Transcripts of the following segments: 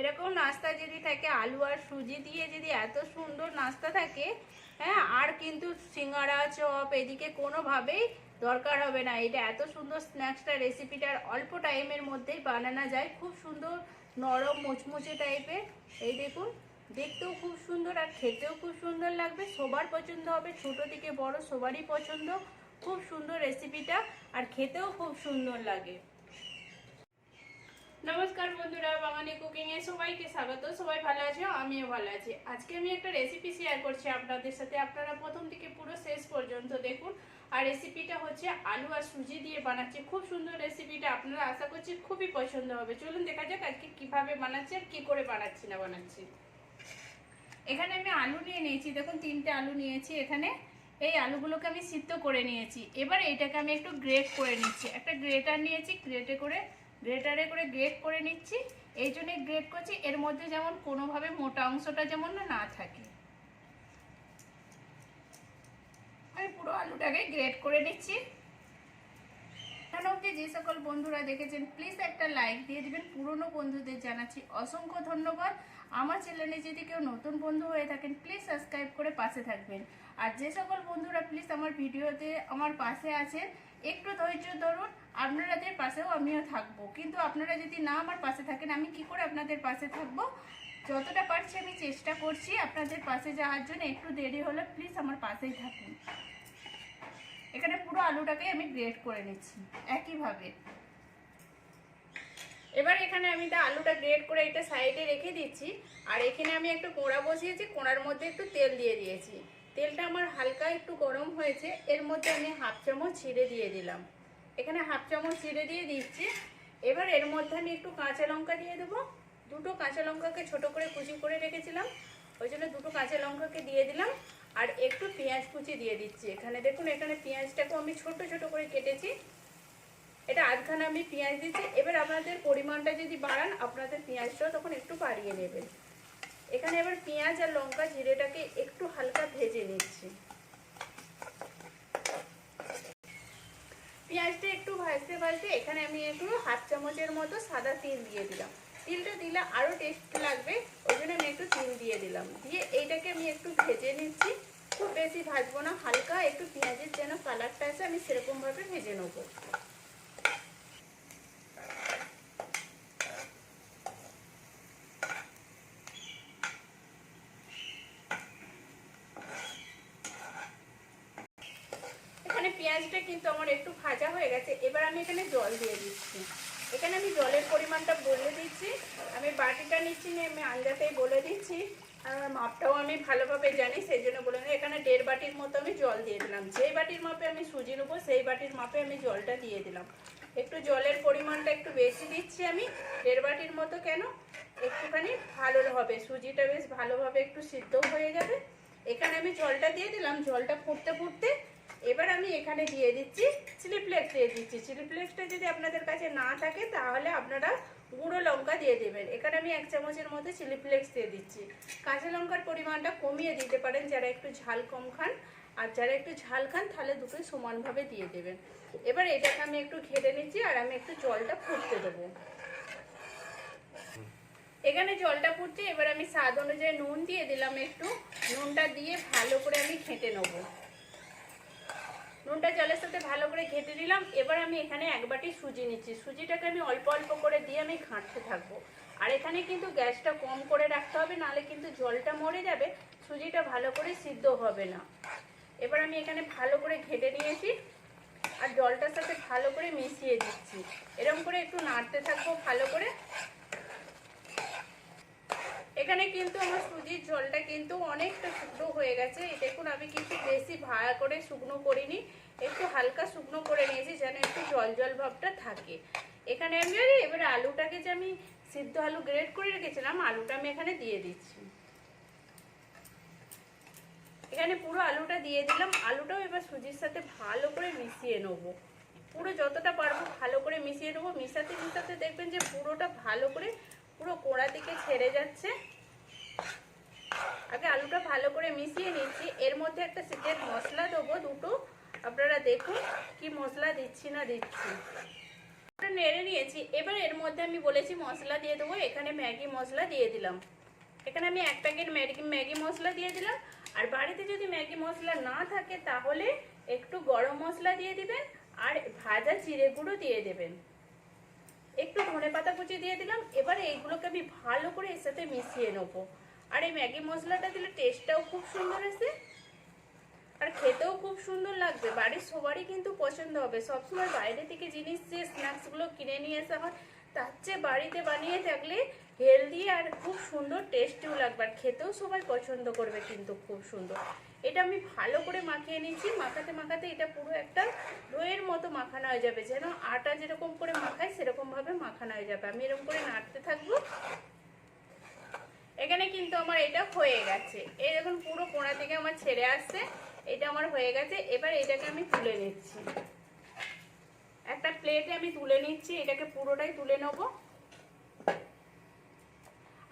এরকম নাস্তা যদি থাকে, আলু আর সুজি দিয়ে যদি এত সুন্দর নাস্তা থাকে হ্যাঁ আর কিন্তু সিঙ্গারা, চপ এদিকে কোনোভাবেই দরকার হবে না। এটা এত সুন্দর স্ন্যাক্সটা, রেসিপিটা অল্প টাইমের মধ্যেই বানানো যায়। খুব সুন্দর নরম, মুচমুচে টাইপের। এই দেখুন, দেখতেও খুব সুন্দর আর খেতেও খুব সুন্দর লাগবে। সবার পছন্দ হবে, ছোট থেকে বড় সবারই পছন্দ। খুব সুন্দর রেসিপিটা আর খেতেও খুব সুন্দর লাগে। নমস্কার বন্ধুরা বাঙালি কুকিং এ সবাইকে স্বাগত। সবাই ভালো আছো? আমিও ভালো আছি। আজকে আমি একটা রেসিপি শেয়ার করছি আপনাদের সাথে। আপনারা প্রথম থেকে পুরো শেষ পর্যন্ত দেখুন। আর রেসিপিটা হচ্ছে আলু আর সুজি দিয়ে বানাচ্ছি। খুব সুন্দর রেসিপিটা আপনারা আশা করছি খুবই পছন্দ হবে। চলুন দেখা যাক আজকে কীভাবে বানাচ্ছি আর কি করে বানাচ্ছি না বানাচ্ছি। এখানে আমি আলু নিয়ে নিয়েছি। দেখুন, তিনটে আলু নিয়েছি এখানে। এই আলুগুলোকে আমি সিদ্ধ করে নিয়েছি। এবার এটাকে আমি একটু গ্রেট করে নিচ্ছি। একটা গ্রেটার নিয়েছি। গ্রেটে করে গ্রেটারে করে গ্রেট করে নিচ্ছি। এই জন্য গ্রেট করছি। এর মধ্যে যেমন কোনোভাবে মোটা অংশটা যেমন না থাকে। আমি পুরো আলুটাকে গ্রেট করে নিচ্ছি। এখানে অবধি যে সকল বন্ধুরা দেখেছেন প্লিজ একটা লাইক দিয়ে দিবেন। পুরনো বন্ধুদের জানাচ্ছি অসংখ্য ধন্যবাদ। আমার চ্যানেলে যদি কেউ নতুন বন্ধু হয়ে থাকেন প্লিজ সাবস্ক্রাইব করে পাশে থাকবেন। আর যে সকল বন্ধুরা প্লিজ আমার ভিডিওতে আমার পাশে আছেন একটু ধৈর্য ধরুন, আপনাদের পাশেও আমিও থাকব। কিন্তু আপনারা যদি না আমার পাশে থাকেন, আমি কি করে আপনাদের পাশে থাকব? যতটা পারছি আমি চেষ্টা করছি আপনাদের পাশে যাওয়ার জন্য। একটু দেরি হলে প্লিজ আমার পাশেই থাকুন। এখানে পুরো আলুটাকে আমি গ্রেড করে নিচ্ছি, একইভাবে। এবার এখানে আমি তা আলুটা গ্রেড করে এটা সাইডে রেখে দিচ্ছি। আর এখানে আমি একটু কোড়া বসিয়েছি, কোঁড়ার মধ্যে একটু তেল দিয়ে দিয়েছি। তেলটা আমার হালকা একটু গরম হয়েছে, এর মধ্যে আমি হাফ চামচ ছিঁড়ে দিয়ে দিলাম। এখানে হাফ চামচ ছিঁড়ে দিয়ে দিচ্ছি। এবার এর মধ্যে আমি একটু কাঁচা লঙ্কা দিয়ে দেবো। দুটো কাঁচা লঙ্কাকে ছোট করে কুচি করে রেখেছিলাম, ওই জন্য দুটো কাঁচা লঙ্কাকে দিয়ে দিলাম। আর একটু পেঁয়াজ কুচি দিয়ে দিচ্ছি। এখানে দেখুন, এখানে পেঁয়াজটাকেও আমি ছোট ছোট করে কেটেছি। এটা আধখানা আমি পেঁয়াজ দিচ্ছি। এবার আপনাদের পরিমাণটা যদি বাড়ান, আপনাদের পেঁয়াজটাও তখন একটু বাড়িয়ে নেবেন। এখানে এবার পেঁয়াজ আর লঙ্কা জিরেটাকে একটু হালকা ভেজে নিচ্ছি। পেঁয়াজটা একটু ভাজতে ভাজতে এখানে আমি একটু হাফ চামচের মতো সাদা তিল দিয়ে দিলাম। তিলটা দিলে আরও টেস্ট লাগবে, ওই জন্য আমি একটু তিল দিয়ে দিলাম। দিয়ে এইটাকে আমি একটু ভেজে নিচ্ছি। খুব বেশি ভাজবো না, হালকা একটু পেঁয়াজের যেন কালারটা আছে আমি সেরকমভাবে ভেজে নেব এখানে পেঁয়াজটা কিন্তু আমার একটু ভাজা হয়ে গেছে, এবার আমি এখানে জল দিয়ে দিচ্ছি। এখানে আমি জলের পরিমাণটা বলে দিচ্ছি। আমি বাটিটা নিচ্ছি না আমি আঞ্জাতেই বলে দিচ্ছি। আর মাপটাও আমি ভালোভাবে জানি, সেই জন্য বলে দিই এখানে দেড় বাটির মতো আমি জল দিয়ে দিলাম। যেই বাটির মাপে আমি সুজি নেব, সেই বাটির মাপে আমি জলটা দিয়ে দিলাম। একটু জলের পরিমাণটা একটু বেশি দিচ্ছি আমি। দেড় বাটির মতো কেন? একটুখানি ভালো হবে। সুজিটা বেশ ভালোভাবে একটু সিদ্ধ হয়ে যাবে। এখানে আমি জলটা দিয়ে দিলাম। জলটা ফুটতে ফুটতে এবার আমি এখানে দিয়ে দিচ্ছি চিলি ফ্লেক্স দিয়ে দিচ্ছি। চিলি ফ্লেক্সটা যদি আপনাদের কাছে না থাকে, তাহলে আপনারা গুঁড়ো লঙ্কা দিয়ে দেবেন। এখানে আমি এক চামচের মধ্যে চিলি ফ্লেক্স দিয়ে দিচ্ছি। কাঁচা লঙ্কার পরিমাণটা কমিয়ে দিতে পারেন, যারা একটু ঝাল কম খান। আর যারা একটু ঝাল খান, তাহলে দুটোই সমানভাবে দিয়ে দেবেন। এবার এটাকে আমি একটু ঘেটে নিচ্ছি আর আমি একটু জলটা ফুটতে দেবো। এখানে জলটা ফুটছে, এবার আমি স্বাদ অনুযায়ী নুন দিয়ে দিলাম একটু। নুনটা দিয়ে ভালো করে আমি ঘেঁটে নেব। জলের সাথে ভালো করে ঘেঁটে নিলাম। এবার আমি এখানে এক বাটি সুজি নিচ্ছি। সুজিটাকে আমি অল্প অল্প করে দিয়ে আমি ঘাঁটতে থাকব। আর এখানে কিন্তু গ্যাসটা কম করে রাখতে হবে, নাহলে কিন্তু জলটা মরে যাবে, সুজিটা ভালো করে সিদ্ধ হবে না। এবার আমি এখানে ভালো করে ঘেঁটে নিয়েছি আর জলটার সাথে ভালো করে মিশিয়ে দিচ্ছি। এরকম করে একটু নাড়তে থাকব ভালো করে এখানে কিন্তু আমার সুজির ঝোলটা কিন্তু অনেকটা শুকনো হয়ে গেছে। দেখুন, আমি কিন্তু বেশি ভাড়া করে শুকনো করিনি। একটু হালকা শুকনো করে নিয়েছি যেন একটু জল জল ভাবটা থাকে। এখানে আমি এবারে আলুটাকে যে আমি সিদ্ধ আলু গ্রেড করে রেখেছিলাম, আলুটা আমি এখানে দিয়ে দিচ্ছি। এখানে পুরো আলুটা দিয়ে দিলাম। আলুটাও এবার সুজির সাথে ভালো করে মিশিয়ে নেব। পুরো যতটা পারব ভালো করে মিশিয়ে নেব। মিশাতে মিশাতে দেখবেন যে পুরোটা ভালো করে পুরো কোড়া দিকে ছেড়ে যাচ্ছে। আগে আলুটা ভালো করে মিশিয়ে নিচ্ছি। এর মধ্যে একটা সিটের মশলা দেবো দুটো। আপনারা দেখুন কি মশলা দিচ্ছি না দিচ্ছি। নেড়ে নিয়েছি। এবার এর মধ্যে আমি বলেছি মশলা দিয়ে দেবো। এখানে ম্যাগি মশলা দিয়ে দিলাম। এখানে আমি এক প্যাকেট ম্যাগি ম্যাগি মশলা দিয়ে দিলাম। আর বাড়িতে যদি ম্যাগি মশলা না থাকে তাহলে একটু গরম মশলা দিয়ে দিবেন আর ভাজা জিরে গুঁড়ো দিয়ে দেবেন। একটু ধনে পাতা কুচি দিয়ে দিলাম। এবার এইগুলোকে আমি ভালো করে এর সাথে মিশিয়ে নেব। আর এই ম্যাগি মশলাটা দিলে টেস্টটাও খুব সুন্দর আসে। আর খেতেও খুব সুন্দর লাগবে। বাড়ির সবারই কিন্তু পছন্দ হবে। সবসময় বাইরে থেকে জিনিস, যে স্ন্যাক্সগুলো কিনে নিয়ে আসা হয়, তার চেয়ে বাড়িতে বানিয়ে থাকলে হেলদি আর খুব সুন্দর টেস্টিও লাগবে। আর খেতেও সবাই পছন্দ করবে কিন্তু খুব সুন্দর। এটা আমি ভালো করে মাখিয়ে নিয়েছি। মাখাতে মাখাতে এটা পুরো একটা দইয়ের মতো মাখানো হয়ে যাবে। যেন আটা যেরকম করে মাখায় সেরকমভাবে মাখানো হয়ে যাবে। আমি এরকম করে নাড়তে থাকব। এখানে কিন্তু আমার এটা হয়ে গেছে। এই দেখুন, পুরো কোনা থেকে আমার ছেড়ে আসছে। এটা আমার হয়ে গেছে। এবার এটাকে আমি তুলে নিচ্ছি। একটা প্লেটে আমি তুলে নিচ্ছি। এটাকে পুরোটাই তুলে নেব।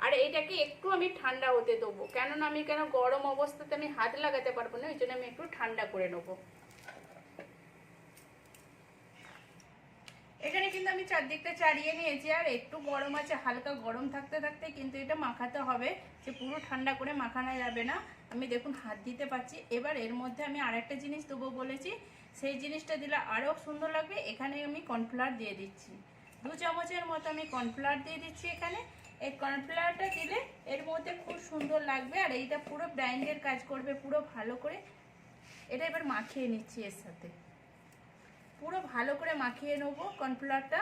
আর এটাকে একটু আমি ঠান্ডা হতে দেবো। কেননা আমি কেন গরম অবস্থাতে আমি হাত লাগাতে পারব না, ওই জন্য আমি একটু ঠান্ডা করে নেব। এখানে কিন্তু আমি চারদিকটা চাড়িয়ে নিয়েছি, আর একটু গরম আছে, হালকা গরম থাকতে থাকতে কিন্তু এটা মাখাতে হবে, যে পুরো ঠান্ডা করে মাখানো যাবে না। আমি দেখুন হাত দিতে পারছি, এবার এর মধ্যে আমি আরেকটা জিনিস দেবো বলেছি, সেই জিনিসটা দিলে আরও সুন্দর লাগবে, এখানে আমি কর্নফ্লাওয়ার দিয়ে দিচ্ছি। দু চামচের মতো আমি কর্নফ্লাওয়ার দিয়ে দিচ্ছি এখানে, এই কর্নফ্লাওয়ারটা দিলে এর মধ্যে খুব সুন্দর লাগবে, আর এইটা পুরো ব্রাইন্ডের কাজ করবে, পুরো ভালো করে। এটা এবার মাখিয়ে নিচ্ছি এর সাথে। পুরো ভালো করে মাখিয়ে নেব কর্নফ্লাওয়ারটা।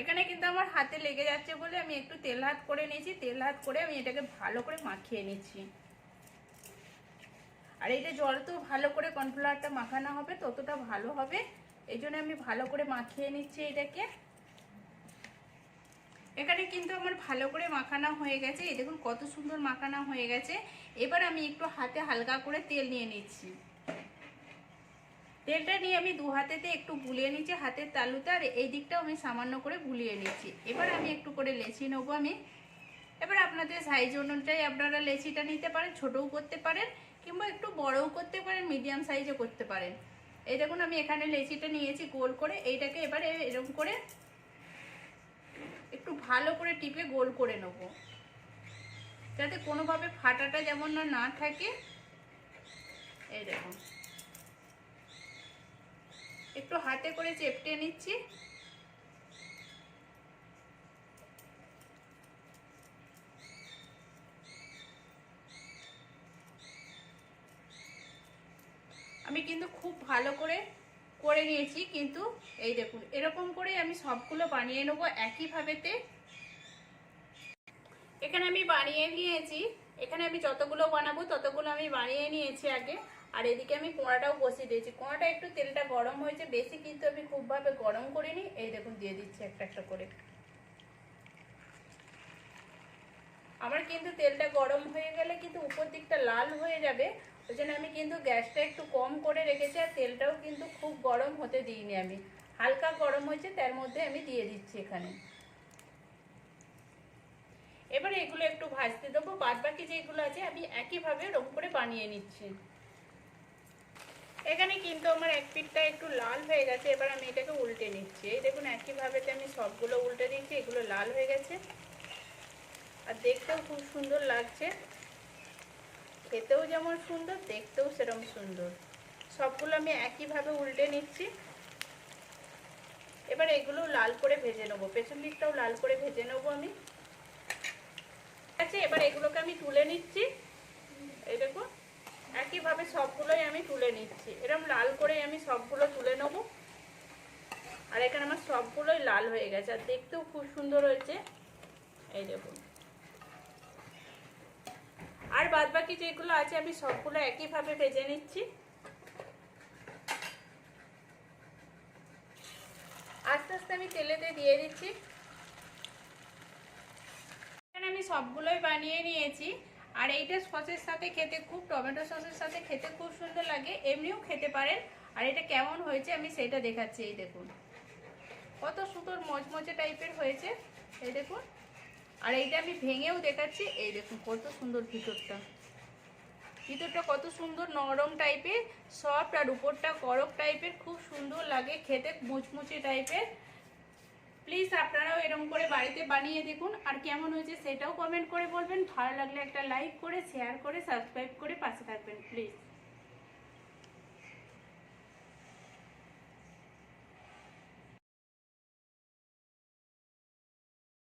এখানে কিন্তু আমার হাতে লেগে যাচ্ছে বলে আমি একটু তেল হাত করে নিয়েছি। তেল হাত করে আমি এটাকে ভালো করে মাখিয়ে নিচ্ছি। আর এইটা তো ভালো করে কর্নফ্লাওয়ারটা মাখানো হবে, ততটা ভালো হবে। এই জন্য আমি ভালো করে মাখিয়ে নিচ্ছি এটাকে। এখানে কিন্তু আমার ভালো করে মাখানো হয়ে গেছে। এই দেখুন কত সুন্দর মাখানো হয়ে গেছে। এবার আমি একটু হাতে হালকা করে তেল নিয়ে নিচ্ছি। তেলটা নিয়ে আমি দু হাতেতে একটু গুলিয়ে নিচ্ছি হাতের তালুতে, আর এই দিকটাও আমি সামান্য করে গুলিয়ে নিচ্ছি। এবার আমি একটু করে লেচি নেব আমি। এবার আপনাদের সাইজ অনুযায়ী আপনারা লেচিটা নিতে পারেন, ছোটও করতে পারেন, কিংবা একটু বড়ও করতে পারেন মিডিয়াম সাইজও করতে পারেন। এই দেখুন আমি এখানে লেচিটা নিয়েছি গোল করে, এইটাকে এবারে এরকম করে একটু ভালো করে টিপে গোল করে নেব। যাতে কোনোভাবে ফাটাটা যেমন না থাকে। এই দেখুন। একটু হাতে করে চেপটে নিচ্ছি। আমি কিন্তু খুব ভালো করে করে নিয়েছি, কিন্তু এই দেখুন, এরকম করে আমি সবগুলো বানিয়ে নেব একইভাবেতে। এখানে আমি বানিয়ে নিয়েছি, এখানে আমি যতগুলো বানাবো ততগুলো আমি বানিয়ে নিয়েছি আগে, আর এদিকে আমি কোঁড়াটাও বসিয়ে দিয়েছি। কোঁড়াটা একটু তেলটা গরম হয়েছে, বেশি কিন্তু আমি খুবভাবে গরম করিনি। এই দেখুন, দিয়ে দিচ্ছি একটা একটা করে। আমার কিন্তু তেলটা গরম হয়ে গেলে কিন্তু উপর দিকটা লাল হয়ে যাবে ওই জন্য আমি কিন্তু গ্যাসটা একটু কম করে রেখেছি আর তেলটাও কিন্তু খুব গরম হতে দিইনি আমি। হালকা গরম হয়েছে, তার মধ্যে আমি দিয়ে দিচ্ছি এখানে। এবারে এগুলো একটু ভাজতে দেবো বাদ বাকি যেগুলো আছে আমি একইভাবে ওরকম করে বানিয়ে নিচ্ছি। এখানে কিন্তু আমার এক পিঠটা একটু লাল হয়ে গেছে, এবার আমি এটাকে উল্টে নিচ্ছি। এই দেখুন, একইভাবেতে আমি সবগুলো উল্টে দিচ্ছি, এগুলো লাল হয়ে গেছে। আর দেখতেও খুব সুন্দর লাগছে। খেতেও যেমন সুন্দর, দেখতেও সেরকম সুন্দর। সবগুলো আমি একইভাবে উল্টে নিচ্ছি। এবার এগুলো লাল করে ভেজে নেব। পেছন দিকটাও লাল করে ভেজে নেব আমি। আছে, এবার এগুলোকে আমি তুলে নিচ্ছি। এই দেখুন, একইভাবে সবগুলোই আমি তুলে নিচ্ছি। এরকম লাল করে আমি সবগুলো তুলে নেব। আর এখানে আমার সবগুলোই লাল হয়ে গেছে, আর দেখতেও খুব সুন্দর হয়েছে। এই দেখুন। বাদ বাকি যেগুলো আছে আমি সবগুলো একইভাবে ভেজে নিচ্ছি। আস্তে আস্তে আমি তেলেতে দিয়ে দিচ্ছি। আমি সবগুলোই বানিয়ে নিয়েছি। আর এইটা সসের সাথে খেতে খুব, টমেটো সসের সাথে খেতে খুব সুন্দর লাগে। এমনিও খেতে পারেন। আর এটা কেমন হয়েছে আমি সেটা দেখাচ্ছি, এই দেখুন। কত সুন্দর মচমচে টাইপের হয়েছে, এই দেখুন। আর এইটা আমি ভেঙেও দেখাচ্ছি। এই দেখুন, কত সুন্দর ভিতরটা। ভিতরটা কত সুন্দর নরম টাইপের সফট আর উপরটা করক টাইপের, খুব সুন্দর লাগে খেতে, মুচমুচে টাইপের। প্লিজ আপনারাও এরকম করে বাড়িতে বানিয়ে দেখুন। আর কেমন হয়েছে সেটাও কমেন্ট করে বলবেন। ভালো লাগলে একটা লাইক করে শেয়ার করে সাবস্ক্রাইব করে পাশে থাকবেন প্লিজ